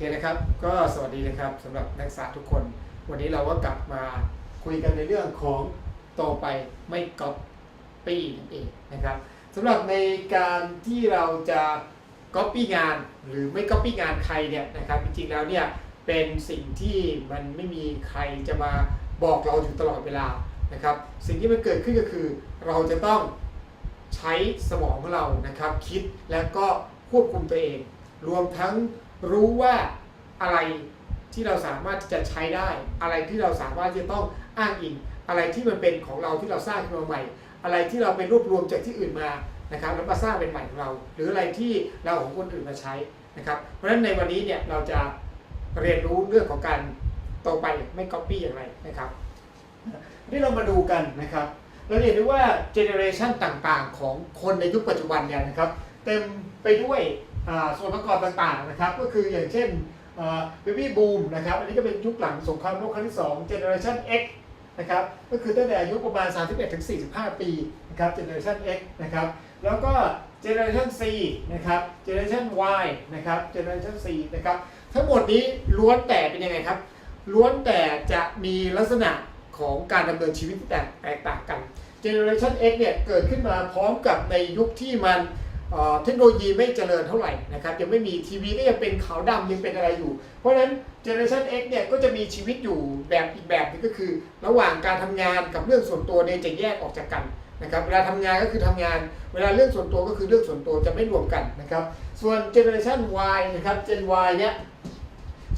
เคนะครับ ก็สวัสดีนะครับสำหรับนักศึกษาทุกคน วันนี้เราก็กลับมาคุยกันในเรื่องของโตไปไม่ก๊อปปี้นั่นเองนะครับสำหรับในการที่เราจะก๊อปปี้งานหรือไม่ก๊อปปี้งานใครเนี่ยนะครับจริงๆแล้วเนี่ยเป็นสิ่งที่มันไม่มีใครจะมาบอกเราอยู่ตลอดเวลานะครับ สิ่งที่มันเกิดขึ้นก็คือ เราจะต้องใช้สมองของเรานะครับ คิดแล้วก็ควบคุมตัวเอง รวมทั้ง รู้ว่าอะไรที่เราสามารถจะใช้ได้ อะไรที่เราสามารถจะต้องอ้างอิง อะไรที่มันเป็นของเราที่เราสร้างขึ้นมาใหม่ อะไรที่เราไปรวบรวมจากที่อื่นมานะครับแล้วมาสร้างเป็นใหม่ของเรา หรืออะไรที่เราของคนอื่นมาใช้นะครับเพราะฉะนั้นในวันนี้เนี่ยเราจะเรียนรู้เรื่องของการโตไปไม่ก๊อปปี้อย่างไรนะครับนี่เรามาดูกันนะครับ เราเห็นได้ว่าเจเนอเรชันต่างๆ ของคนในยุคปัจจุบันเนี่ยนะครับ เต็มไปด้วย ส่วนประกอบต่างๆนะครับก็คืออย่างเช่นเบบี้บูมนะครับอันนี้ก็เป็นยุคหลังสงครามโลกครั้งที่2 Generation X นะครับก็คือตั้งแต่อายุประมาณ 31ถึง45 ปีนะครับ Generation X นะครับแล้วก็ Generation C นะครับ Generation Y นะครับ Generation C นะครับทั้งหมดนี้ล้วนแต่เป็นยังไงครับล้วนแต่จะมีลักษณะของการดำเนินชีวิตที่แตกแตกต่างกัน Generation X เนี่ยเกิดขึ้นมาพร้อมกับในยุคที่มัน เทคโนโลยีไม่เจริญเท่าไหร่นะครับยังไม่มีทีวีก็ยังเป็นขาวดำยังเป็นอะไรอยู่ เพราะฉะนั้น Generation X เนี่ยก็จะมีชีวิตอยู่แบบอีกแบบหนึงก็คือ ระหว่างการทำงานกับเรื่องส่วนตัวเนี่ยจะแยกออกจากกันนะครับเวลาทำงานก็คือทำงาน เวลาเรื่องส่วนตัวก็คือเรื่องส่วนตัวจะไม่รวมกันนะครับส่วน Generation Y นะครับ Gen Y เนี่ย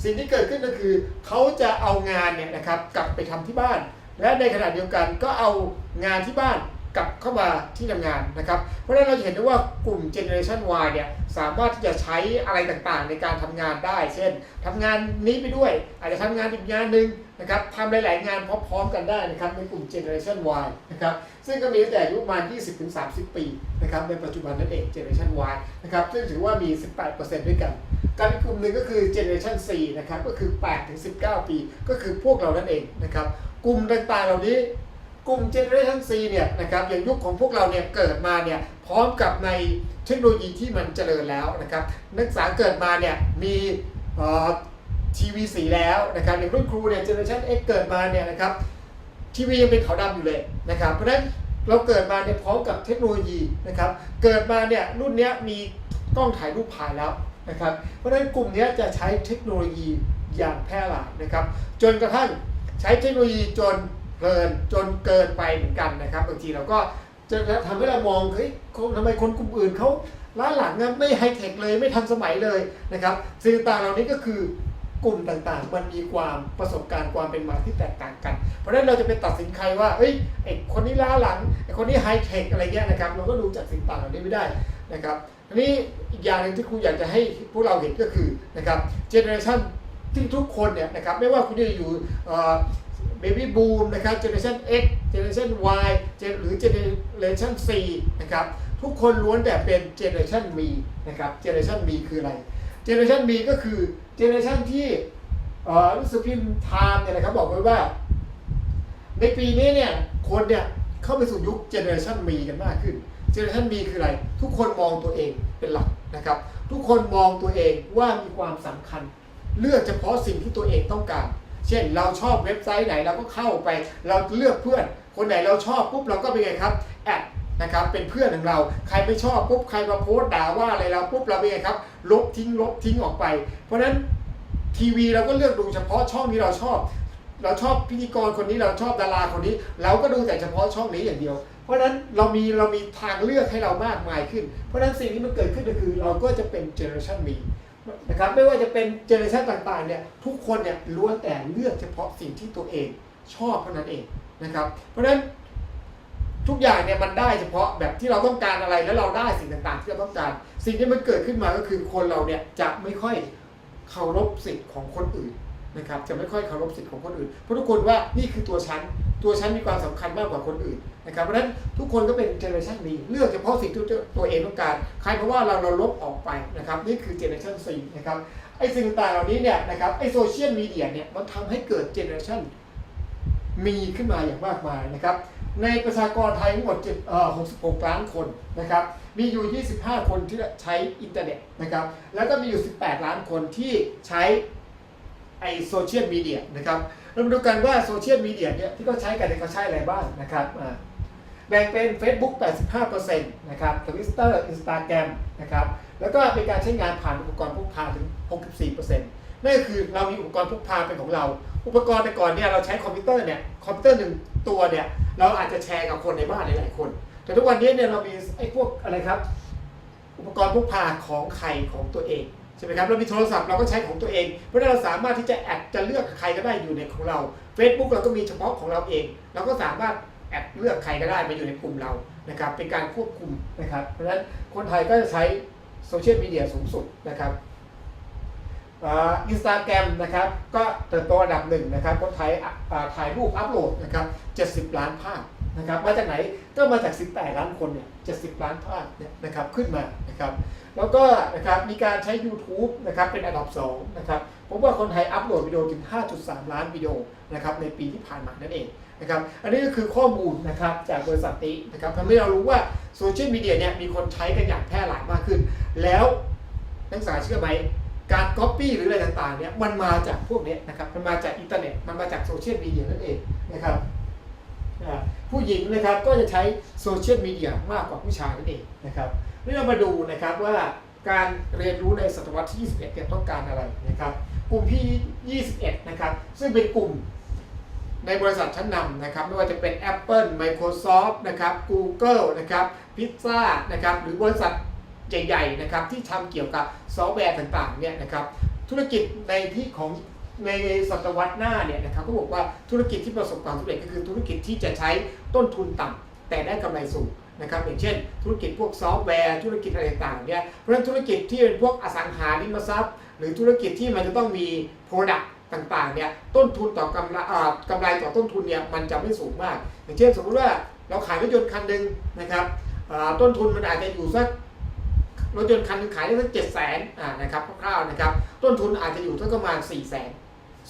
สิ่งที่เกิดขึ้นก็คือเขาจะเอางานเนี่ยนะครับกลับไปทำที่บ้าน และในขณะเดียวกันก็เอางานที่บ้าน กลับเข้ามาที่ทำงานนะครับ เพราะฉะนั้นเราจะเห็นได้ว่ากลุ่ม Generation Y เนี่ยสามารถที่จะใช้อะไรต่างๆ ในการทำงานได้ เช่นทำงานนี้ไปด้วย อาจจะทำงานอีกงานหนึ่งนะครับทำหลาย ๆ งานพร้อม ๆ กันได้นะครับในกลุ่ม Generation Y นะครับซึ่งก็มีตั้งแต่อายุประมาณ 20-30 ปีนะครับในปัจจุบันนั่นเอง Generation Y นะครับซึ่งถือว่ามี 18%ด้วยกันการกลุ่มหนึ่งก็คือ Generation C นะครับก็คือ8-19 ปี ก็คือพวกเรานั่นเองนะครับกลุ่มต่างๆเหล่านี้ กลุ่ม Generation C เนี่ยนะครับอย่างยุคของพวกเราเนี่ยเกิดมาเนี่ยพร้อมกับในเทคโนโลยีที่มันเจริญแล้วนะครับนักศึกษาเกิดมาเนี่ยมีทีวีสีแล้วนะครับอย่างรุ่นครูเนี่ย Generation X เกิดมาเนี่ยนะครับทีวียังเป็นขาวดำอยู่เลยนะครับเพราะฉะนั้นเราเกิดมาเนี่ยพร้อมกับเทคโนโลยีนะครับเกิดมาเนี่ยรุ่นเนี้ยมีกล้องถ่ายรูปถ่ายแล้วนะครับเพราะฉะนั้นกลุ่มนี้จะใช้เทคโนโลยีอย่างแพร่หลายนะครับจนกระทั่งใช้เทคโนโลยีจน เพลินจนเกินไปเหมือนกันนะครับบางทีเราก็จะทำให้เรามองเฮ้ยทำไมคนกลุ่มอื่นเขาล้าหลังนะไม่ไฮเทคเลยไม่ทันสมัยเลยนะครับสิ่งต่างเหล่านี้ก็คือกลุ่มต่างๆ มันมีความประสบการณ์ความเป็นมาที่แตกต่างกัน เพราะฉะนั้นเราจะไปตัดสินใครว่าเอ้ยไอคนนี้ล้าหลังไอคนนี้ไฮเทคอะไรเงี้ยนะครับเราก็ดูจากสิ่งต่างเหล่านี้ไม่ได้นะครับอันนี้อีกอย่างหนึ่งที่ครูอยากจะให้พวกเราเห็นก็คือนะครับเจเนอเรชันที่ทุกคนเนี่ยนะครับไม่ว่าคุณจะอยู่ เบบี้บูมนะครับเจเนอเรชัน X เจเนอเรชัน Y หรือเจเนอเรชัน C นะครับทุกคนล้วนแต่เป็นเจเนอเรชัน V นะครับเจเนอเรชัน V คืออะไรเจเนอเรชัน B ก็คือเจเนอเรชันที่อ่อรู้สึกพิมพ์ไทม์เนี่ยนะครับบอกไว้ว่า ในปีนี้เนี่ยคนเนี่ยเข้าไปสู่ยุคเจเนอเรชัน B กันมากขึ้นเจเนอเรชัน B คืออะไร ทุกคนมองตัวเองเป็นหลักนะครับ ทุกคนมองตัวเองว่ามีความสำคัญ เลือกเฉพาะสิ่งที่ตัวเองต้องการ เช่นเราชอบเว็บไซต์ไหนเราก็เข้าไป เราเลือกเพื่อน คนไหนเราชอบปุ๊บเราก็เป็นไงครับแอดนะครับเป็นเพื่อนของเราใครไม่ชอบปุ๊บใครมาโพสต์ด่าว่าอะไรเราปุ๊บเราเป็นไงครับลบทิ้งลบทิ้งออกไป เพราะฉะนั้นทีวีเราก็เลือกดูเฉพาะช่องที่เราชอบ เราชอบพิธีกรคนนี้เราชอบดาราคนนี้ เราก็ดูแต่เฉพาะช่องนี้อย่างเดียว เพราะฉะนั้นเรามีเรามีทางเลือกให้เรามากมายขึ้น เพราะฉะนั้นสิ่งที่มันเกิดขึ้นก็คือ เราก็จะเป็นเจเนอเรชันมี นะครับไม่ว่าจะเป็นเจเนอเรชันต่างๆเนี่ยทุกคนเนี่ยล้วนแต่เลือกเฉพาะสิ่งที่ตัวเองชอบเท่านั้นเองนะครับเพราะฉะนั้นทุกอย่างเนี่ยมันได้เฉพาะแบบที่เราต้องการอะไรแล้วเราได้สิ่งต่างๆ ที่เราต้องการ สิ่งที่มันเกิดขึ้นมาก็คือคนเราเนี่ยจะไม่ค่อยเคารพสิทธิ์ของคนอื่นนะครับจะไม่ค่อยเคารพสิทธิ์ของคนอื่นเพราะทุกคนว่านี่คือตัวฉัน ตัวฉันมีความสำคัญมากกว่าคนอื่นนะครับเพราะฉะนั้นทุกคนก็เป็นเจเนอเรชันนี้เลือกเฉพาะสิ่งที่ตัวเองต้องการใครเพราะว่าเราเราลบออกไปนะครับนี่คือเจเนอเรชันซีนะครับไอ้สิ่งต่างเหล่านี้เนี่ยนะครับไอ้โซเชียลมีเดียเนี่ยมันทำให้เกิดเจเนอเรชันมีขึ้นมาอย่างมากมายนะครับในประชากรไทยทั้งหมด7เอ่อ66 ล้านคนนะครับ มีอยู่ 25 คนที่ใช้อินเทอร์เน็ตนะครับ แล้วก็มีอยู่ 18 ล้านคนที่ใช้ไอโซเชียลมีเดียนะครับ เรามาดูกันว่าโซเชียลมีเดียเนี่ยที่เขาใช้กันเนี่ยเขาใช้อะไรบ้างนะครับแบ่งเป็น Facebook 85%นะครับ Twitter Instagram นะครับ แล้วก็เป็นการใช้งานผ่านอุปกรณ์พกพาถึง 64%นั่นก็คือเรามีอุปกรณ์พกพาเป็นของเรา อุปกรณ์แต่ก่อนเนี่ยเราใช้คอมพิวเตอร์เนี่ยคอมพิวเตอร์หนึ่งตัวเนี่ยเราอาจจะแชร์กับคนในบ้านหลายๆคน แต่ทุกวันนี้เนี่ยเรามีไอ้พวกอะไรครับ อุปกรณ์พกพาของใครของตัวเอง ใช่ไหมครับเรามีโทรศัพท์เราก็ใช้ของตัวเอง เพราะนั้นเราสามารถที่จะแอดจะเลือกใครก็ได้อยู่ในของเรา Facebook เราก็มีเฉพาะของเราเอง เราก็สามารถแอดเลือกใครก็ได้มาอยู่ในกลุ่มเรานะครับเป็นการควบคุมนะครับ เพราะฉะนั้นคนไทยก็จะใช้โซเชียลมีเดียสูงสุดนะครับอินสตาแกรมนะครับก็เติบโตอันดับหนึ่งนะครับคนไทยถ่ายรูปอัพโหลดนะครับ70 ล้านภาพ นะครับมาจากไหนก็มาจาก 18 ล้านคนเนี่ย70 ล้านภาพเนี่ยนะครับขึ้นมานะครับแล้วก็นะครับมีการใช้ YouTube นะครับเป็นอันดับ2นะครับผมว่าคนไทยอัพโหลดวิดีโอถึง 5.3 ล้านวิดีโอนะครับในปีที่ผ่านมานั่นเองนะครับอันนี้ก็คือข้อมูลนะครับจากบริษัทนี้นะครับทำให้เรารู้ว่าโซเชียลมีเดียเนี่ยมีคนใช้กันอย่างแพร่หลายมากขึ้น แล้วนักศึกษาเชื่อไหมการก๊อปปี้หรืออะไรต่างๆเนี่ยมันมาจากพวกเนี้ยนะครับมันมาจากอินเทอร์เน็ตมันมาจากโซเชียลมีเดียนั่นเองนะครับ ผู้หญิงนะครับก็จะใช้โซเชียลมีเดียมากกว่าผู้ชายนั่นเองนะครับนี่เรามาดูนะครับว่าการเรียนรู้ในศตวรรษที่ 21เนี่ยต้องการอะไรนะครับกลุ่มที่ 21 นะครับซึ่งเป็นกลุ่มในบริษัทชั้นนำนะครับไม่ว่าจะเป็น Apple Microsoft นะครับ Google นะครับ Pizza นะครับหรือบริษัทใหญ่ๆนะครับที่ทำเกี่ยวกับซอฟต์แวร์ต่างๆเนี่ยนะครับธุรกิจในที่ของ ในศตวรรษหน้าเนี่ยนะครับก็บอกว่าธุรกิจที่ประสบความสำเร็จก็คือธุรกิจที่จะใช้ต้นทุนต่ำแต่ได้กำไรสูงนะครับอย่างเช่น ธุรกิจพวกซอฟต์แวร์ธุรกิจอะไรต่างๆเนี่ยเพราะฉะนั้นธุรกิจที่เป็นพวกอสังหาริมทรัพย์ หรือธุรกิจที่มันจะต้องมี Product ต่างๆเนี่ยต้นทุนต่อกำไรกำไรต่อต้นทุนเนี่ยมันจะไม่สูงมาก อย่างเช่นสมมติว่าเราขายรถยนต์คันหนึ่งนะครับต้นทุนมันอาจจะอยู่สักรถยนต์คันนึงขายได้สักเจ็ดแสนนะครับคร่าวๆนะครับต้นทุนอาจจะอยู่สักประมาณ4ี่แสน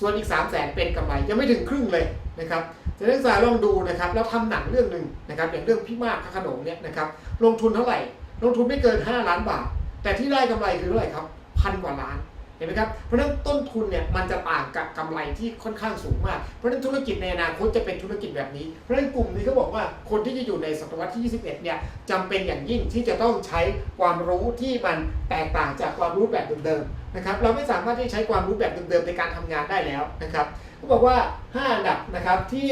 ส่วนอีก3 0 0แสนเป็นกำไรยังไม่ถึงครึ่งเลยนะครับจะนักศึกษาลองดูนะครับแล้วทำหนังเรื่องหนึ่งนะครับอย่างเรื่องพี่มากพระขนงเนี่ยนะครับลงทุนเท่าไหร่ ลงทุนไม่เกิน 5 ล้านบาท แต่ที่ได้กำไรคือเท่าไหร่ครับพันกว่าล้าน ห็นไหมครับ เพราะฉะนั้นต้นทุนเนี่ยมันจะต่างกับกำไรที่ค่อนข้างสูงมาก เพราะฉะนั้นธุรกิจในอนาคตจะเป็นธุรกิจแบบนี้ เพราะฉะนั้นกลุ่มนี้เขาบอกว่าคนที่จะอยู่ในศตวรรษที่ 21 เนี่ยจำเป็นอย่างยิ่งที่จะต้องใช้ความรู้ที่มันแตกต่างจากความรู้แบบเดิมๆนะครับ เราไม่สามารถที่จะใช้ความรู้แบบเดิมๆในการทำงานได้แล้วนะครับเขาบอกว่า 5 อันดับนะครับที่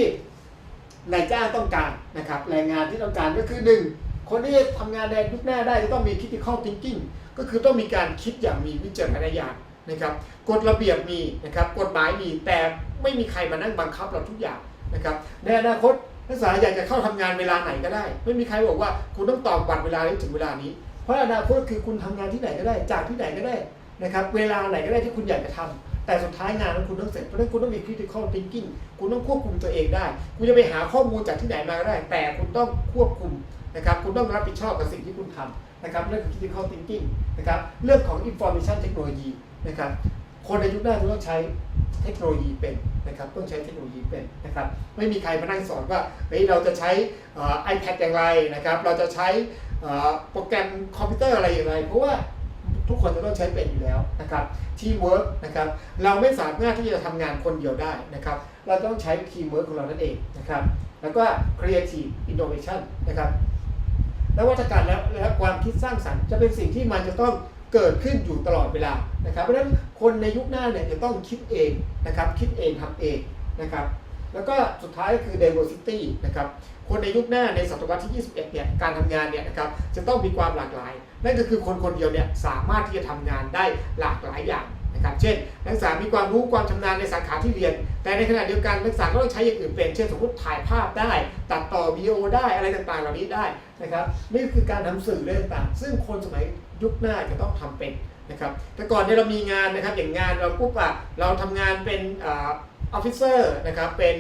นายจ้างต้องการนะครับแรงงานที่ต้องการก็คือ 1 คนที่จะทำงานในยุคหน้าได้จะต้องมี critical thinking ก็คือต้องมีการคิดอย่างมีวิจารณญาณ นะครับกฎระเบียบมีนะครับกฎหมายมีแต่ไม่มีใครมานั่งบังคับเราทุกอย่างนะครับในอนาคตนักศึกษาอยากจะเข้าทำงานเวลาไหนก็ได้ ไม่มีใครบอกว่าคุณต้องตอบวันเวลานี้ถึงเวลานี้ เพราะอนาคตคือคุณทำงานที่ไหนก็ได้ จากที่ไหนก็ได้นะครับเวลาไหนก็ได้ที่คุณอยากจะทำแต่สุดท้ายงานของคุณต้องเสร็จเพราะนั้นคุณต้องมี critical thinking คุณต้องควบคุมตัวเองได้ คุณจะไปหาข้อมูลจากที่ไหนมาก็ได้ แต่คุณต้องควบคุมนะครับคุณต้องรับผิดชอบกับสิ่งที่คุณทำนะครับนั่นคือ critical thinking นะครับเรื่องของ information technology นะครับคนในยุคหน้าต้องใช้เทคโนโลยีเป็นนะครับต้องใช้เทคโนโลยีเป็นนะครับไม่มีใครมานั่งสอนว่าเฮ้ยเราจะใช้เอ่อ iPad อย่างไรนะครับเราจะใช้โปรแกรมคอมพิวเตอร์อะไรอย่างไร เพราะว่าทุกคนจะต้องใช้เป็นอยู่แล้วนะครับทีมเวิร์กนะครับเราไม่สามารถที่จะทำงานคนเดียวได้นะครับเราต้องใช้ทีมเวิร์กของเรานั่นเองนะครับแล้วก็ creative innovation นะครับนวัตกรรมและและความคิดสร้างสรรค์จะเป็นสิ่งที่มันจะต้อง เกิดขึ้นอยู่ตลอดเวลานะครับ เพราะฉะนั้นคนในยุคหน้าเนี่ยจะต้องคิดเองนะครับคิดเองทำเองนะครับแล้วก็สุดท้ายก็คือ diversity นะครับคนในยุคหน้าในศตวรรษที่ 21 เนี่ยการทำงานเนี่ยนะครับจะต้องมีความหลากหลาย นั่นก็คือคนคนเดียวเนี่ยสามารถที่จะทำงานได้หลากหลายอย่างนะครับ เช่น นักศึกษามีความรู้ความชำนาญในสาขาที่เรียน แต่ในขณะเดียวกันนักศึกษาก็ต้องใช้อย่างอื่นเป็น เช่นสมมติถ่ายภาพได้ ตัดต่อวิดีโอได้อะไรต่างๆ เหล่านี้ได้นะครับ นี่คือการทำสื่อเรื่องต่างๆซึ่งคนสมัย ยุคหน้าจะต้องทำเป็นนะครับแต่ก่อนเนี่ยเรามีงานนะครับอย่างงานเราปุ๊บอะเราทำงานเป็นออฟฟิเซอร์นะครับเป็น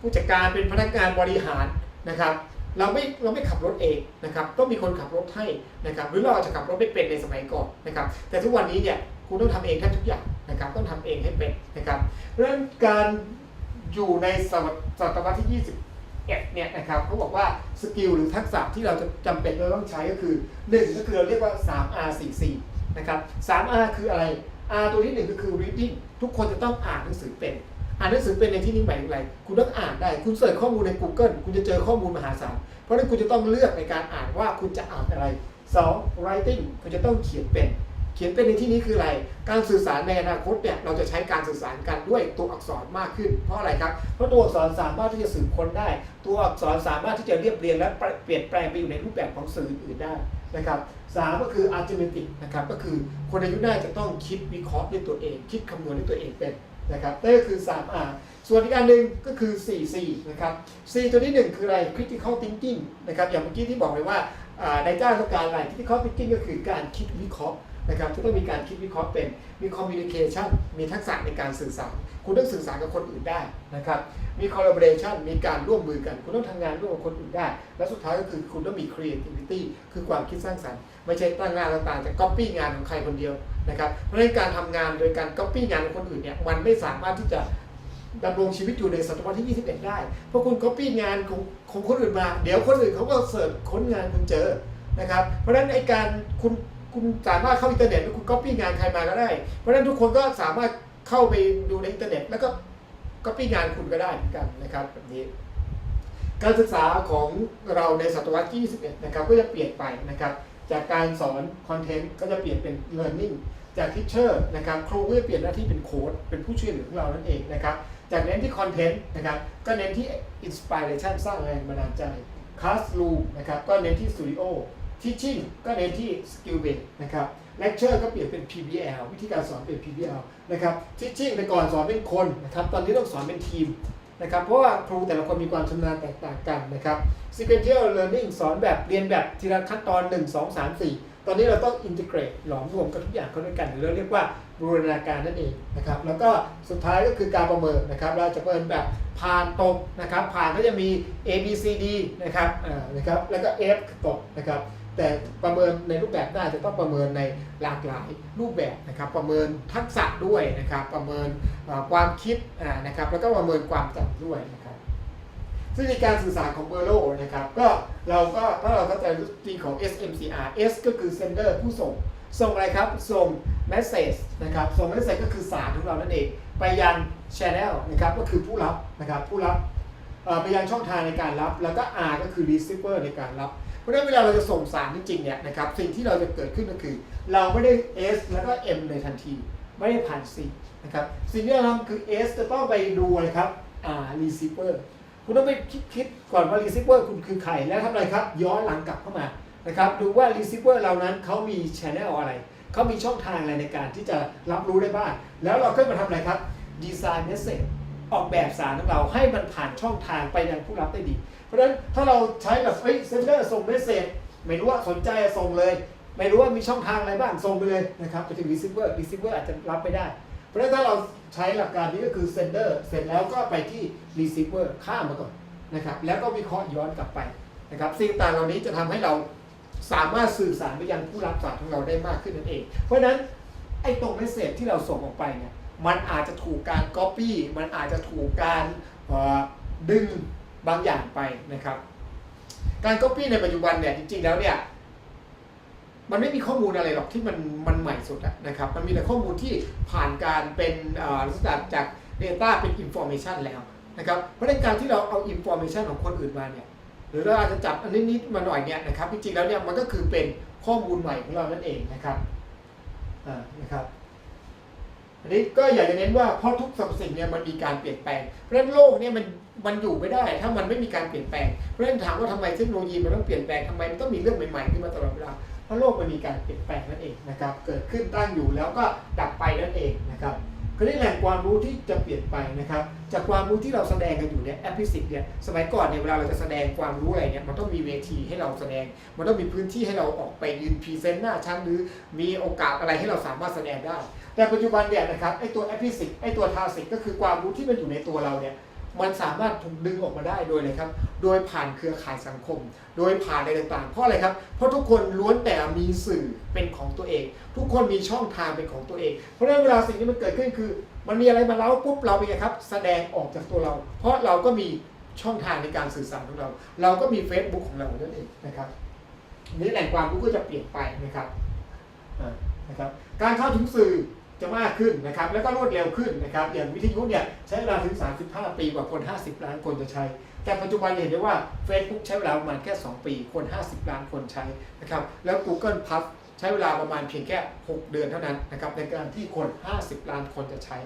ผู้จัดการเป็นพนักงานบริหารนะครับเราไม่เราไม่ขับรถเองนะครับต้องมีคนขับรถให้นะครับหรือเราอาจจะขับรถไม่เป็นในสมัยก่อนนะครับแต่ทุกวันนี้เนี่ยคุณต้องทำเองแทบทุกอย่างนะครับต้องทำเองให้เป็นนะครับเราะฉะนั้นการอยู่ในศตวรรษที่11 เอ็ดเนี่ยนะครับเขาบอกว่าสกิลหรือทักษะที่เราจะจำเป็นเราต้องใช้ก็คือ 1 ก็คือเราเรียกว่า 3R 4 4 นะครับ 3R คืออะไร R ตัวที่ 1 ก็คือ reading ทุกคนจะต้องอ่านหนังสือเป็นอ่านหนังสือเป็นในที่นี้หมายถึงอะไร คุณต้องอ่านได้ คุณเสิร์ชข้อมูลใน Google คุณจะเจอข้อมูลมหาศาล เพราะนั้นคุณจะต้องเลือกในการอ่านว่าคุณจะอ่านอะไร 2. writing คุณจะต้องเขียนเป็น ขียนเป็นในที่นี้คืออะไร การสื่อสารในอนาคตเนี่ยเราจะใช้การสื่อสารกันด้วยตัวอักษรมากขึ้น เพราะอะไรครับ เพราะตัวอักษรสามารถที่จะสืบค้นได้ ตัวอักษรสามารถที่จะเรียบเรียงและเปลี่ยนแปลงไปอยู่ในรูปแบบของสื่ออื่นได้นะครับสามก็คือ arithmetic นะครับก็คือคนอายุน้อยจะต้องคิดวิเคราะห์ด้วยตัวเอง คิดคำนวณด้วยตัวเองเป็นนะครับนั่นก็คือ 3R ส่วนอีกอันหนึ่งก็คือ 4C นะครับ C ตัวที่หนึ่งคืออะไร critical thinking นะครับอย่างเมื่อกี้ที่บอกไปว่าอ่านายจ้างต้องการอะไร critical thinking ก็คือการคิดวิเคราะห์ นะครับจะต้องมีการคิดวิเคราะห์เป็นมี communication มีทักษะในการสื่อสาร คุณต้องสื่อสารกับคนอื่นได้นะครับมี collaboration มีการร่วมมือกัน คุณต้องทำงานร่วมกับคนอื่นได้ และสุดท้ายก็คือคุณต้องมี creativity คือความคิดสร้างสรรค์ ไม่ใช่ตั้งหน้าตั้งตาจะ copy งานของใครคนเดียวนะครับเพราะฉะนั้นการทำงานโดยการ copy งานของคนอื่นเนี่ยมันไม่สามารถที่จะดำรงชีวิตอยู่ในศตวรรษที่ 21 ได้ เพราะคุณ copy งานของของคนอื่นมา เดี๋ยวคนอื่นเขาก็เสิร์ชค้นงานคุณเจอ นะครับ เพราะฉะนั้นไอการคุณ คุณสามารถเข้าอินเทอร์เน็ตแล้วคุณ copy งานใครมาก็ได้ เพราะฉะนั้นทุกคนก็สามารถเข้าไปดูในอินเทอร์เน็ต แล้วก็ copy งานคุณก็ได้เหมือนกันนะครับแบบนี้ การศึกษาของเราในศตวรรษที่21นะครับก็จะเปลี่ยนไปนะครับจากการสอนคอนเทนต์ก็จะเปลี่ยนเป็น learning จาก teacher นะครับครูก็จะเปลี่ยนหน้าที่เป็นโค้ดเป็นผู้ช่วยเหลือของเรานั่นเองนะครับจากเน้นที่คอนเทนต์นะครับก็เน้นที่ inspiration สร้างแรงบันดาลใจ classroom นะครับก็เน้นที่ studio teaching ก็เน้นที่ skill based นะครับ lecture ก็เปลี่ยนเป็น PBL วิธีการสอนเปลี่ยน PBL นะครับ teaching แต่ก่อนสอนเป็นคนนะครับ ตอนนี้ต้องสอนเป็นทีมนะครับ เพราะว่าครูแต่ละคนมีความชำนาญแตกต่างกันนะครับ sequential learning สอนแบบเรียนแบบทีละขั้นตอน 1 2 3 4 ตอนนี้เราต้อง integrate หลอมรวมกันทุกอย่างเข้าด้วยกัน หรือเราเรียกว่าบูรณาการนั่นเองนะครับ แล้วก็สุดท้ายก็คือการประเมินนะครับ เราจะประเมินแบบผ่านตกนะครับ ผ่านก็จะมี A B C D นะครับ อ่า นะครับ แล้วก็ F ตกนะครับ แต่ประเมินในรูปแบบได้จะต้องประเมินในหลากหลายรูปแบบนะครับ ประเมินทักษะด้วยนะครับ ประเมินความคิดนะครับ แล้วก็ประเมินความจำด้วยนะครับ ซึ่งในการสื่อสารของเบอร์โลนะครับ ก็เราก็ถ้าเราเข้าใจจริงของ SMCR S ก็คือ sender ผู้ส่ง ส่งอะไรครับ ส่ง message นะครับ ส่ง message ก็คือสารของเรานั่นเอง ไปยัง channel นะครับ ก็คือผู้รับนะครับ ผู้รับ ไปยังช่องทางในการรับ แล้วก็ R ก็คือ receiver ในการรับ เพราะฉะนั้นเวลาเราจะส่งสารจริงๆเนี่ยนะครับสิ่งที่เราจะเกิดขึ้นก็คือ เราไม่ได้ S แล้วก็ M ในทันที ไม่ได้ผ่าน C นะครับสิ่งที่เราทำคือ S จะต้องไปดูอะไรครับ R receiver คุณต้องไปคิดคิดก่อนว่า receiver คุณคือใคร แล้วทำอะไรครับ ย้อนหลังกลับเข้ามานะครับดูว่า receiver เรานั้นเขามี channel อะไรเขามีช่องทางอะไรในการที่จะรับรู้ได้บ้างแล้วเราก็มาทำอะไรครับ design message ออกแบบสารของเราให้มันผ่านช่องทางไปยังผู้รับได้ดี เพราะฉะนั้นถ้าเราใช้แบบเฮ้ย sender ส่ง message ไม่รู้ว่าสนใจอะส่งเลย ไม่รู้ว่ามีช่องทางอะไรบ้างส่งไปเลยนะครับไปถึง receiver receiver อร์อาจจะรับไม่ได้ เพราะฉะนั้นถ้าเราใช้หลักการนี้ก็คือ sender เสร็จแล้วก็ไปที่ receiver ข้ามมาก่อนนะครับแล้วก็วิเคราะห์ย้อนกลับไปนะครับสิ่งต่างเหล่านี้จะทำให้เราสามารถสื่อสารไปยังผู้รับสารของเราได้มากขึ้นนั่นเอง เพราะฉะนั้นไอ้ตรงเมสเซจที่เราส่งออกไปเนี่ย มันอาจจะถูกการ copy มันอาจจะถูกการดึงบางอย่างไปนะครับ การ copy ในปัจจุบันเนี่ยจริงๆแล้วเนี่ยมันไม่มีข้อมูลอะไรหรอกที่มันมันใหม่สุดนะครับ มันมีแต่ข้อมูลที่ผ่านการเป็นอ่อลักษณะจาก Data เป็น Information แล้วนะครับ เพราะฉะนั้นการที่เราเอา Information ของคนอื่นมาเนี่ยหรือเราอาจจะจับอันนี้นิดมาหน่อยเนี่ยนะครับจริงๆแล้วเนี่ยมันก็คือเป็นข้อมูลใหม่ของเรานั่นเองนะครับอ่านะครับ อันนี้ก็อยากจะเน้นว่าเพราะทุกสรรพสิ่งเนี่ยมันมีการเปลี่ยนแปลง เพราะฉะนั้นโลกเนี่ยมันมันอยู่ไม่ได้ ถ้ามันไม่มีการเปลี่ยนแปลง เพราะฉะนั้นถามว่าทำไมเทคโนโลยีมันต้องเปลี่ยนแปลงทำไมมันต้องมีเรื่องใหม่ๆขึ้นมาตลอดเวลา เพราะโลกมันมีการเปลี่ยนแปลงนั่นเองนะครับ เกิดขึ้นตั้งอยู่แล้วก็ดับไปนั่นเองนะครับคือนี่แหล่งความรู้ที่จะเปลี่ยนไปนะครับ จากความรู้ที่เราแสดงกันอยู่เนี่ยแอปพลิสิกเนี่ยสมัยก่อนเนี่ยเวลาเราจะแสดงความรู้อะไรเนี่ยมันต้องมีเวทีให้เราแสดง มันต้องมีพื้นที่ให้เราออกไปยืนพรีเซนต์หน้าชั้นหรือมีโอกาสอะไรให้เราสามารถแสดงได้ แต่ปัจจุบันเนี่ยนะครับไอตัวแอปพลิสิกไอตัวทาสิกก็คือความรู้ที่มันอยู่ในตัวเราเนี่ย มันสามารถถูกดึงออกมาได้โดยอะไรครับ โดยผ่านเครือข่ายสังคม โดยผ่านอะไรต่างๆ เพราะอะไรครับ เพราะทุกคนล้วนแต่มีสื่อเป็นของตัวเอง ทุกคนมีช่องทางเป็นของตัวเอง เพราะฉะนั้นเวลาสิ่งที่มันเกิดขึ้นคือ มันมีอะไรมาเล่าปุ๊บเราเป็นไงครับ แสดงออกจากตัวเรา เพราะเราก็มีช่องทางในการสื่อสารของเรา เราก็มี Facebook ของเรานั่นเองนะครับนี่แหล่งความรู้ก็จะเปลี่ยนไปนะครับนะครับ การเข้าถึงสื่อ จะมากขึ้นนะครับ แล้วก็รวดเร็วขึ้นนะครับ อย่างวิทยุเนี่ยใช้เวลาถึง 35 ปีกว่าคน 50 ล้านคนจะใช้ แต่ปัจจุบันเห็นได้ว่า Facebook ใช้เวลาประมาณแค่ 2 ปีคน 50 ล้านคนใช้นะครับ แล้ว Google Plus ใช้เวลาประมาณเพียงแค่ 6 เดือนเท่านั้นนะครับในการที่คน 50 ล้านคนจะใช้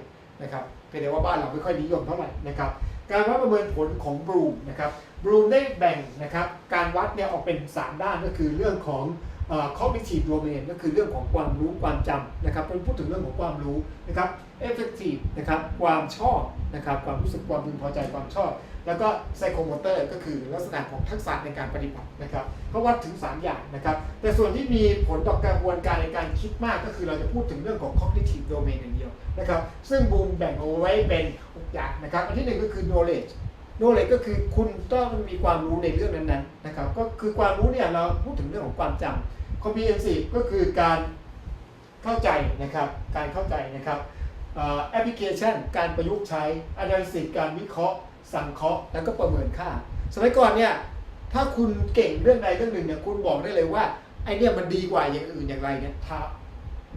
นะครับเพียงแต่ว่าบ้านเราไม่ค่อยนิยมเท่าไหร่นะครับ การวัดประเมินผลของบรูมนะครับบรูมได้แบ่งนะครับการวัดเนี่ยออกเป็น 3 ด้านก็คือเรื่องของ cognitive domain ก็คือเรื่องของความรู้ความจำนะครับเป็นพูดถึงเรื่องของความรู้นะครับ effective นะครับความชอบนะครับความรู้สึกความพึงพอใจความชอบ แล้วก็ psychomotor ก็คือลักษณะของทักษะในการปฏิบัตินะครับเขาวัดถึง 3 อย่างนะครับแต่ส่วนที่มีผลต่อกระบวนการในการคิดมากก็คือเราจะพูดถึงเรื่องของ cognitive domain อย่างเดียวนะครับซึ่งบูมแบ่งเอาไว้เป็น6อย่างนะครับอันที่หนึ่งก็คือ knowledge knowledge ก็คือคุณต้องมีความรู้ในเรื่องนั้นๆนะครับ ก็คือความรู้เนี่ยเราพูดถึงเรื่องของความจำ comprehensive ก็คือการเข้าใจนะครับ การเข้าใจนะครับแอปพลิเคชัน การประยุกต์ใช้ analysis การวิเคราะห์ สังเคราะห์ แล้วก็ประเมินค่า สมัยก่อนเนี่ยถ้าคุณเก่งเรื่องใดเรื่องหนึ่งเนี่ยคุณบอกได้เลยว่าไอเนี่ยมันดีกว่าอย่างอื่นอย่างไรเนี่ยถ้า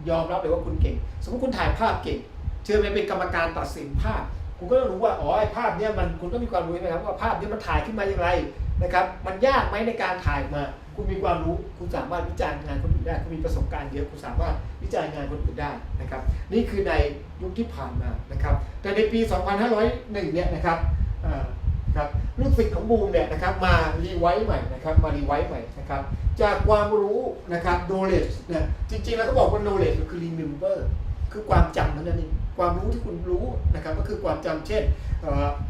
ยอมรับเลยว่าคุณเก่ง สมมติคุณถ่ายภาพเก่ง เชิญไปเป็นกรรมการตัดสินภาพ คุณก็ต้องรู้ว่าอ๋อไอ้ภาพเนี่ยมันคุณต้องมีความรู้ไหมครับว่าภาพเนี้มันถ่ายขึ้นมาอย่างไรนะครับ มันยากไหมในการถ่ายมา คุณมีความรู้คุณสามารถวิจารณ์งานคนอื่นได้ คุณมีประสบการณ์เยอะคุณสามารถวิจารณ์งานคนอื่นได้นะครับ นี่คือในยุคที่ผ่านมานะครับ แต่ในปี 2501 เนี่ยนะครับครับลูกศิษย์ของบูมเนี่ยนะครับมารีไวซ์ใหม่นะครับมารีไวซ์ใหม่นะครับจากความรู้นะครับ knowledge เนี่ยจริงๆแล้วก็บอกว่า knowledge มันคือ remember คือความจำเท่านั้นเอง ความรู้ที่คุณรู้นะครับก็คือความจำเช่น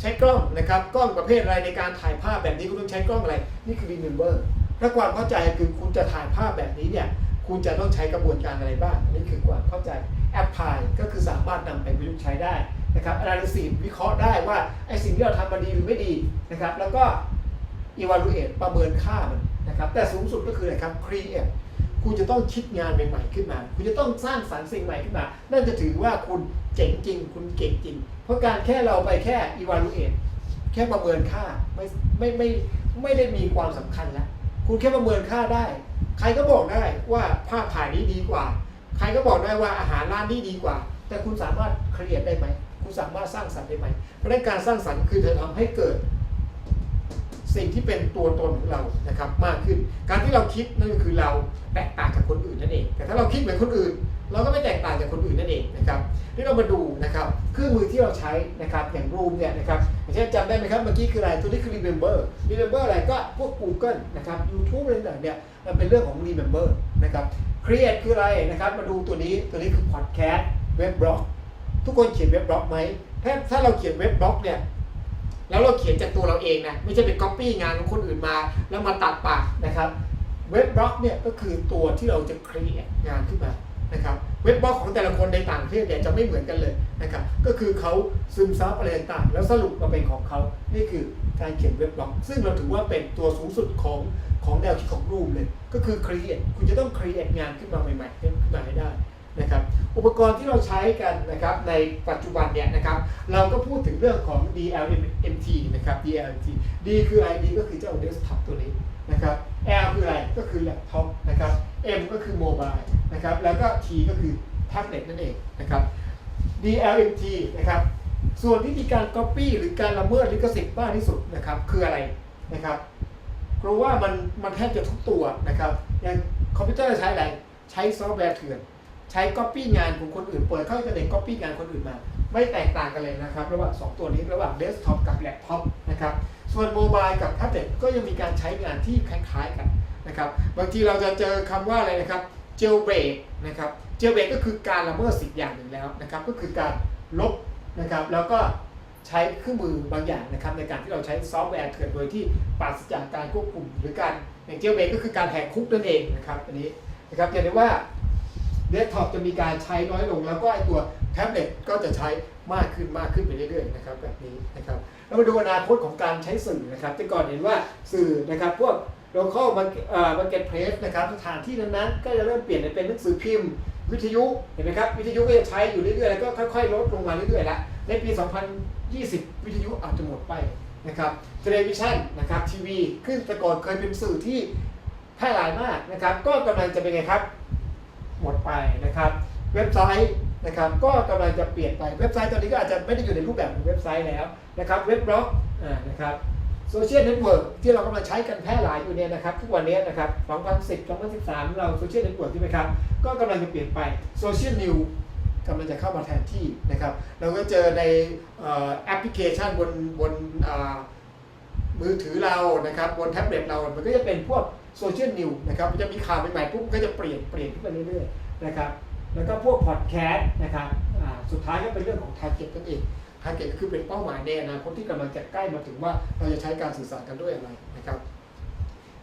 ใช้กล้องนะครับกล้องประเภทอะไรในการถ่ายภาพแบบนี้คุณต้องใช้กล้องอะไรนี่คือ remember ถ้าความเข้าใจคือคุณจะถ่ายภาพแบบนี้เนี่ยคุณจะต้องใช้กระบวนการอะไรบ้างนี่คือความเข้าใจ apply ก็คือสามารถนำไปประยุกต์ใช้ได้นะครับ analysis วิเคราะห์ได้ว่าไอ้สิ่งที่เราทำมันดีหรือไม่ดีนะครับแล้วก็ evaluate ประเมินค่ามันนะครับแต่สูงสุดก็คืออะไรครับ create คุณจะต้องคิดงานใหม่ๆขึ้นมา คุณจะต้องสร้างสรรค์สิ่งใหม่ขึ้นมา นั่นจะถือว่าคุณเจ๋งจริง คุณเก่งจริง เพราะการแค่เราไปแค่ evaluate แค่ประเมินค่าไม่ไม่ไม่ไม่ได้มีความสำคัญแล้ว คุณแค่ประเมินค่าได้ ใครก็บอกได้ว่าภาพถ่ายนี้ดีกว่า ใครก็บอกได้ว่าอาหารร้านนี้ดีกว่า แต่คุณสามารถเครียดได้ไหม คุณสามารถสร้างสรรค์ได้ไหมเพราะนั้นการสร้างสรรค์คือจะทำให้เกิด สิ่งที่เป็นตัวตนของเรานะครับมากขึ้น การที่เราคิดนั่นก็คือเราแตกต่างจากคนอื่นนั่นเอง แต่ถ้าเราคิดเหมือนคนอื่น เราก็ไม่แตกต่างจากคนอื่นนั่นเองนะครับที่เรามาดูนะครับเครื่องมือที่เราใช้นะครับอย่างรูมเนี่ยนะครับอย่างเช่นจำได้ไหมครับเมื่อกี้คืออะไรตัวนี้คือ remember remember อะไรก็พวก Google นะครับ YouTube อะไรต่างเนี่ยมันเป็นเรื่องของ remember นะครับ create คืออะไรนะครับมาดูตัวนี้ตัวนี้คือ podcast เว็บบล็อกทุกคนเขียนเว็บบล็อกไหมถ้าถ้าเราเขียนเว็บบล็อกเนี่ย แล้วเราเขียนจากตัวเราเองนะไม่ใช่ไปก๊อปปี้งานของคนอื่นมา แล้วมาตัดปากนะครับเว็บบล็อกเนี่ยก็คือตัวที่เราจะครีเอทงานขึ้นมานะครับเว็บบล็อกของแต่ละคนในต่างประเทศเนี่ยจะไม่เหมือนกันเลยนะครับก็คือเขาซึมซับอะไรต่างแล้วสรุปมาเป็นของเขานี่คือการเขียนเว็บบล็อก ซึ่งเราถือว่าเป็นตัวสูงสุดของของแนวคิดของรูมเลย ก็คือครีเอทคุณจะต้องครีเอทงานขึ้นมาใหม่ๆขึ้นมาให้ได้ นะครับอุปกรณ์ที่เราใช้กันนะครับในปัจจุบันเนี่ยนะครับเราก็พูดถึงเรื่องของ DLMT นะครับ DLMT D คืออะไร D ก็คือเจ้า desktop ตัวนี้นะครับ L คืออะไรก็คือ laptop นะครับ M ก็คือ mobile นะครับแล้วก็ T ก็คือ tablet นั่นเองนะครับ DLMT นะครับส่วนที่มีการ copy หรือการละเมิดลิขสิทธิ์มากที่สุดนะครับคืออะไรนะครับเพราะว่ามันมันแทบจะทุกตัวนะครับอย่างคอมพิวเตอร์ใช้อะไรใช้ซอฟต์แวร์เถื่อน ใช้ Copy งานของคนอื่น เปิดเข้าอินเทอร์เน็ต Copy งานคนอื่นมา ไม่แตกต่างกันเลยนะครับ ระหว่าง2ตัวนี้ระหว่างเดสก์ท็อปกับแล็ปท็อปนะครับ ส่วนโมบายกับแท็บเล็ตก็ยังมีการใช้งานที่คล้ายๆกันนะครับ บางทีเราจะเจอคำว่าอะไรนะครับ jailbreak นะครับ jailbreak ก็คือการละเมิดสิทธิ์อย่างหนึ่งแล้วนะครับ ก็คือการลบนะครับ แล้วก็ใช้เครื่องมือบางอย่างนะครับ ในการที่เราใช้ซอฟต์แวร์เถื่อนโดยที่ปราศจากการควบคุมหรือการอย่าง jailbreak ก็คือการแหกคุกนั่นเองนะครับอันนี้นะครับจะเห็นได้ว่า เดสก์ท็อปจะมีการใช้น้อยลง แล้วก็ไอตัวแท็บเล็ตก็จะใช้มากขึ้นมากขึ้นไปเรื่อยๆนะครับแบบนี้นะครับแล้วมาดูอนาคตของการใช้สื่อนะครับแต่ก่อนเห็นว่าสื่อนะครับพวกเราเข้ามามาเก็ตเพลสนะครับสถานที่นั้นๆ ก็จะเริ่มเปลี่ยนเป็นหนังสือพิมพ์ วิทยุเห็นไหมครับวิทยุก็จะใช้อยู่เรื่อยๆแล้วก็ค่อยๆ ลดลงมาเรื่อยๆล้วในปี 2020 วิทยุอาจจะหมดไปนนะครับเทเลวิชันนะครับทีวีขึ้นแต่ก่อนเคยเป็นสื่อที่แพร่หลายมากนะครับก็กำลังจะเป็นไงครับ หมดไปนะครับเว็บไซต์นะครับก็กำลังจะเปลี่ยนไปเว็บไซต์ตอนนี้ก็อาจจะไม่ได้อยู่ในรูปแบบของเว็บไซต์แล้วนะครับเว็บบล็อกอ่านะครับโซเชียลเน็ตเวิร์กที่เรากำลังใช้กันแพร่หลายอยู่เนี่ยนะครับทุกวันนี้นะครับ2010 2013 เราโซเชียลเน็ตเวิร์กใช่ไหมครับก็กำลังจะเปลี่ยนไปโซเชียลนิวกำลังจะเข้ามาแทนที่นะครับเราก็เจอในแอปพลิเคชันบนบนมือถือเรานะครับบนแท็บเล็ตเรา มันก็จะเป็นพวก โซเชียลนิวนะครับจะมีข่าวใหม่ๆปุ๊บก็จะเปลี่ยนเปลี่ยนขึ้นไปเรื่อยๆนะครับแล้วก็พวกพอดแคสต์นะครับสุดท้ายก็เป็นเรื่องของทาร์เก็ตนั่นเองทาร์เก็ตก็คือเป็นเป้าหมายในอนาคตที่กำลังจะใกล้มาถึงว่าเราจะใช้การสื่อสารกันด้วยอะไรนะครับ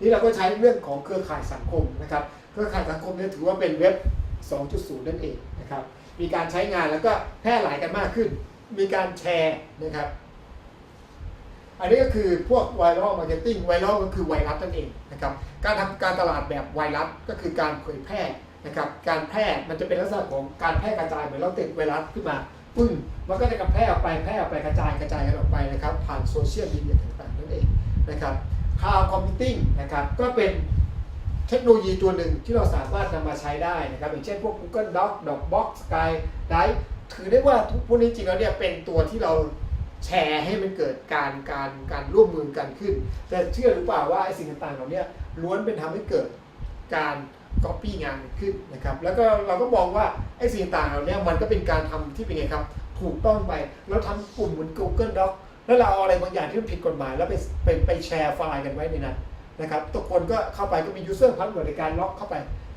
นี่เราก็ใช้เรื่องของเครือข่ายสังคมนะครับเครือข่ายสังคมเนี่ยถือว่าเป็นเว็บ 2.0 นั่นเองนะครับมีการใช้งานแล้วก็แพร่หลายกันมากขึ้น มีการแชร์นะครับ อันนี้ก็คือพวกไวรัลมาร์เก็ตติ้งไวรัลก็คือไวรัสนั่นเองนะครับการทำการตลาดแบบไวรัสก็คือการเผยแพร่นะครับการแพร่มันจะเป็นลักษณะของการแพร่กระจายเหมือนเราติดไวรัสขึ้นมาปึ้งมันก็จะกระแพร่ออกไปแพร่ออกไปกระจายกระจายกันออกไปนะครับ ผ่านโซเชียลมีเดียต่างๆนั่นเองนะครับ Cloud Computing นะครับก็เป็นเทคโนโลยีตัวหนึ่งที่เราสามารถนำมาใช้ได้นะครับอย่างเช่นพวก Google Doc Dropbox Sky Drive ถือได้ว่าทุกพวกนี้จริงแล้วเนี่ยเป็นตัวที่เรา แชร์ให้มันเกิดการการการร่วมมือกันขึ้น แต่เชื่อหรือเปล่าว่าไอ้สิ่งต่างๆเหล่านี้ล้วนเป็นทำให้เกิดการ copy งานขึ้นนะครับ แล้วก็เราก็มองว่าไอ้สิ่งต่างๆเหล่านี้มันก็เป็นการทำที่เป็นไงครับ ถูกต้องไปเราทำกลุ่มเหมือน Google Doc แล้วเราเอาอะไรบางอย่างที่มันผิดกฎหมาย แล้วไปไปไปแชร์ไฟล์กันไว้ในนั้นนะครับทุกคนก็เข้าไปก็มี user password ในการล็อกเข้าไป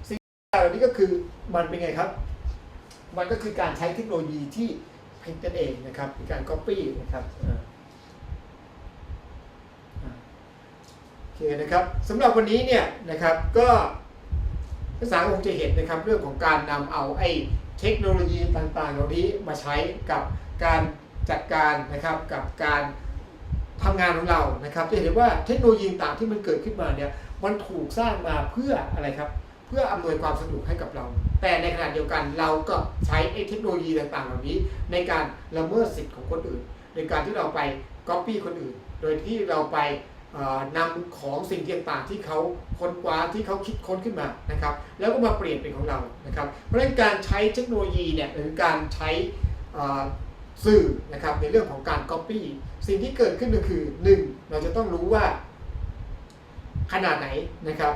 สิ่งต่างๆเหล่านี้ก็คือมันเป็นไงครับ มันก็คือการใช้เทคโนโลยีที่ ผิดกันเองนะครับในการ copy นะครับโอเคนะครับสำหรับวันนี้เนี่ยนะครับก็ภาษาคงจะเห็นนะครับเรื่องของการนำเอาไอ้เทคโนโลยีต่างๆ เหล่านี้มาใช้กับการจัดการนะครับกับการทำงานของเรานะครับจะเห็นว่าเทคโนโลยีต่างที่มันเกิดขึ้นมาเนี่ยมันถูกสร้างมาเพื่ออะไรครับ เพื่ออำนวยความสะดวกให้กับเรา แต่ในขณะเดียวกันเราก็ใช้ไอ้เทคโนโลยีต่างๆ เหล่านี้ ในการละเมิดสิทธิ์ของคนอื่น ในการที่เราไปก๊อปปี้คนอื่น โดยที่เราไปเอ่อนำของสิ่งต่างๆ ที่เขาค้นคว้าที่เขาคิดค้นขึ้นมานะครับ แล้วก็มาเปลี่ยนเป็นของเรานะครับ เพราะฉะนั้นการใช้เทคโนโลยีเนี่ยหรือการใช้สื่อนะครับในเรื่องของการก๊อปปี้สิ่งที่เกิดขึ้นก็คือหนึ่งเราจะต้องรู้ว่าขนาดไหนนะครับ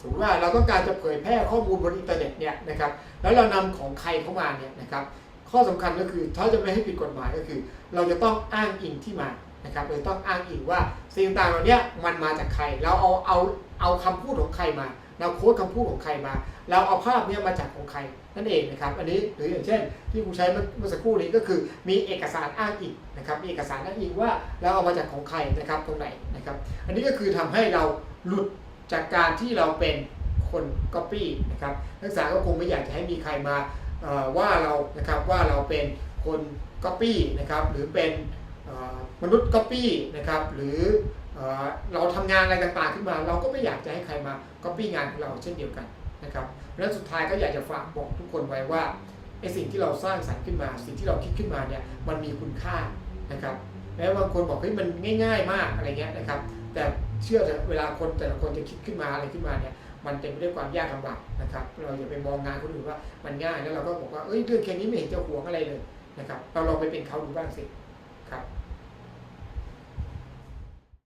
สมมติว่าเราต้องการจะเผยแพร่ข้อมูลบนอินเทอร์เน็ตเนี่ยนะครับแล้วเรานำของใครเข้ามาเนี่ยนะครับข้อสำคัญก็คือถ้าจะไม่ให้ผิดกฎหมายก็คือ เราจะต้องอ้างอิงที่มานะครับเราจะต้องอ้างอิงว่าสิ่งต่างเหล่านี้มันมาจากใคร เราเอาเอาเอาคำพูดของใครมา เราโค้ดคำพูดของใครมา เราเอาภาพเนี้มาจากของใครนั่นเองนะครับอันนี้หรืออย่างเช่น ที่ผมใช้เมื่อเมื่อสักครู่นี้ก็คือ มีเอกสารอ้างอิงนะครับมีเอกสารอ้างอิงว่าเราเอามาจากของใครนะครับตรงไหนนะครับ อันนี้ก็คือทำให้เราหลุด จากการที่เราเป็นคน Copy นะครับนักศึกษาก็คงไม่อยากจะให้มีใครมาว่าเรานะครับว่าเราเป็นคน Copy นะครับหรือเป็นมนุษย์ Copy นะครับหรือเราทำงานอะไรต่างๆขึ้นมา เราก็ไม่อยากจะให้ใครมา Copy งานของเราเช่นเดียวกันนะครับเพราะฉะนั้นสุดท้ายก็อยากจะฝากบอกทุกคนไว้ว่าไอสิ่งที่เราสร้างสรรค์ขึ้นมา สิ่งที่เราคิดขึ้นมาเนี่ยมันมีคุณค่านะครับแม้บางคนบอกเฮ้ยมันง่าย ๆ มากอะไรเงี้ยนะครับแต่ เชื่อเถอะเวลาคนแต่ละคนจะคิดขึ้นมาอะไรขึ้นมาเนี่ยมันเต็มไปด้วยความยากลำบากนะครับ เราอย่าไปมองงานคนอื่นว่ามันง่ายแล้วเราก็บอกว่าเอ้ยเรื่องแค่นี้ไม่เห็นจะห่วงอะไรเลยนะครับเราลองไปเป็นเขาดูบ้างสิครับ